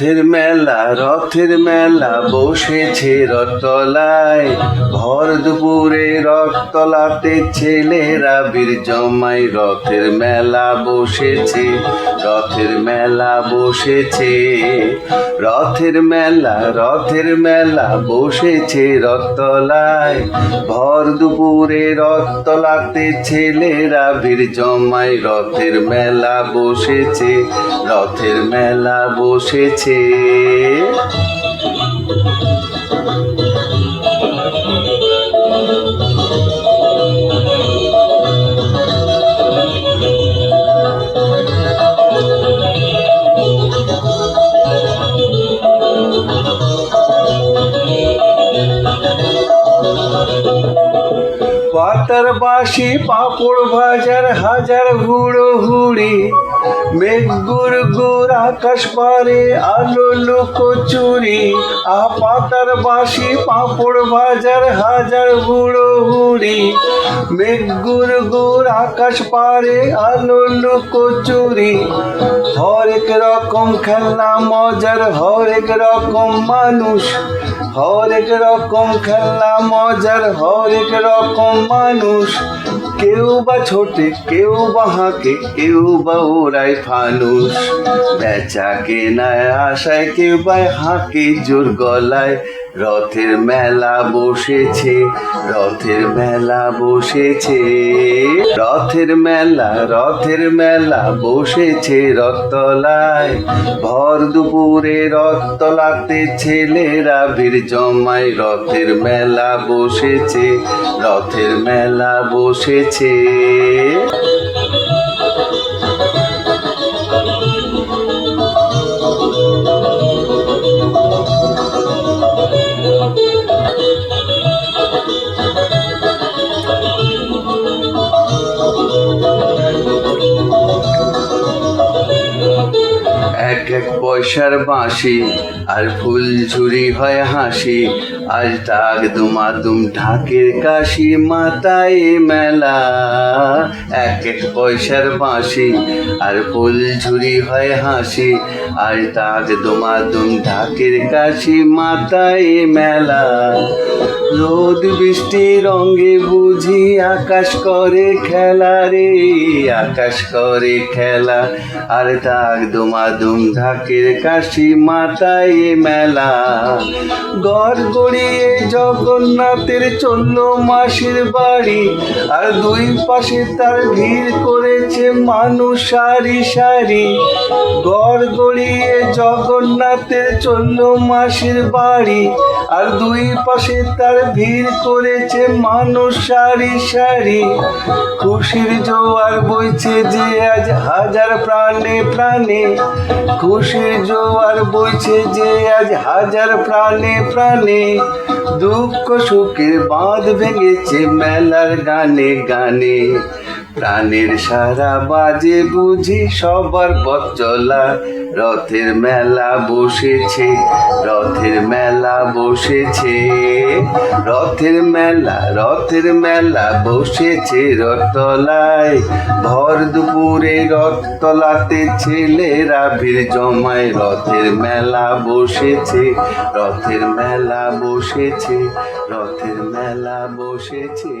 রথের মেলা রথের মেলা বসেছে রথতলায়। ভর দুপুরে রথতলাতে ছেলেরা বীর জমাই রথের মেলা বসেছে, রথের মেলা বসেছে। রথের মেলা রথের মেলা বসেছে রথতলায়। ভর দুপুরে রথতলাতে ছেলেরা বীর জমাই রথের মেলা বসেছে, রথের মেলা বসেছে। আছে পাতার বাসি পাপড় ভাজার হাজার হুড়ো হুড়ি। মেঘ গুর গুর আকাশ পারে, আলো লুকো চুরি। আ পাতার বাসি পাপড় ভাজার হাজার হুড়ো হুড়ি। মেঘ গুর গুর আকাশ পারে, আলো লুকো চুরি। হরেক রকম খেলনা মজার, হরেক রকম মানুষ। হরেক রকম খেলনা মজার, হরেক রকম মানুষ। কেউ বা ছোটে, কেউ বা হাঁকে, কেউ বা ওরাই ফানুষ। বেচা কেনায়, আশায় কেউ বা হাঁকে, জোর গলায়। রথের মেলা বসেছে, রথের মেলা বসেছে। রথের মেলা রথের মেলা বসেছে রথতলায়। ভর দুপুরে রথতলাতে ছেলেরা বীর জমাই রথের মেলা বসেছে, রথের মেলা বসেছে। এক এক পয়সার বাঁশি, আর ফুল ঝুরি হয় হাসি আজ তাক দুমাদুম ঢাকের কাশি মাতায় মেলা। এক এক পয়সার বাঁশি, আর ফুল ঝুরি হয় হাসি আজ তাক দুমাদুম ঢাকের কাশি মাতায় মেলা। রোদ বৃষ্টি রঙে বুঝি আকাশ করে খেলা রে, আকাশ করে খেলা, আর তাক দুমাদুম ঢাকের কাশি মাতায় মেলা। গড় গড়িয়ে জগন্নাথের চলল মাসির বাড়ি, আর দুই পাশে তার ভিড় করেছে মানুষ সারি সারি। গড় গড়িয়ে জগন্নাথের চলল মাসির বাড়ি, আর দুই পাশে তার ভিড় করেছে মানুষ সারি সারি। খুশির জোয়ার বইছে যে আজ হাজার প্রাণে প্রাণে। খুশির জোয়ার বইছে যে আজ হাজার প্রাণে প্রাণে। দুঃখ সুখের বাঁধ ভেঙেছে মেলার গানে গানে। প্রাণের সারা বাজে বুঝি সবার পথ চলা রথের মেলা বসেছে, রথের মেলা বসেছে। রথের মেলা রথের মেলা বসেছে রথতলায়। ভর দুপুরে রথতলাতে ছেলেরা ভিড় জমায়। রথের মেলা বসেছে, রথের মেলা বসেছে, রথের মেলা বসেছে।